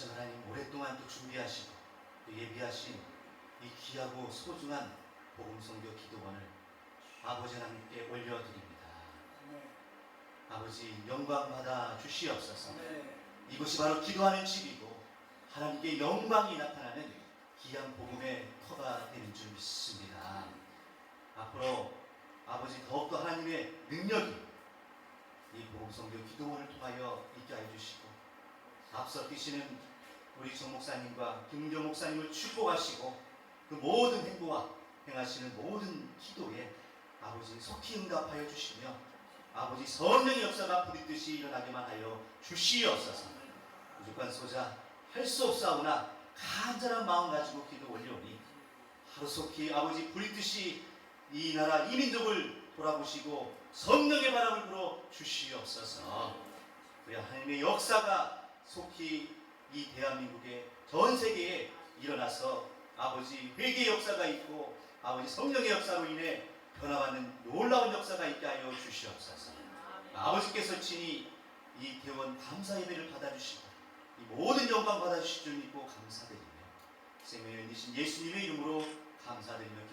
참 하나님 오랫동안 또 준비하시고 또 예비하신 이 귀하고 소중한 복음성교 기도원을 아버지 하나님께 올려드립니다. 네. 아버지 영광 받아 주시옵소서. 네. 이곳이 바로 기도하는 집이고 하나님께 영광이 나타나는 귀한 복음의 터가 되는 줄 믿습니다. 앞으로 아버지 더욱더 하나님의 능력이 이 복음성교 기도원을 통하여 있게 해 주시고 앞서 뛰시는 우리 정 목사님과 김경 목사님을 축복하시고 그 모든 행보와 행하시는 모든 기도에 아버지 속히 응답하여 주시며 아버지 성령의 역사가 부딪듯이 일어나게만 하여 주시옵소서. 부족한 소자 할 수 없사오나 간절한 마음 가지고 기도 올려오니 하루속히 아버지 부리듯이 이 나라 이 민족을 돌아보시고 성령의 바람을 불어 주시옵소서. 그야 하나님의 역사가 속히 이 대한민국의 전 세계에 일어나서 아버지 회개의 역사가 있고 아버지 성령의 역사로 인해 변화받는 놀라운 역사가 있게 하여 주시옵소서. 아버지께서 친히 이 대원 감사 예배를 받아주시고 이 모든 영광 받아주실 줄 믿고 감사드리며 생명의 이신 예수님의 이름으로 감사드리며.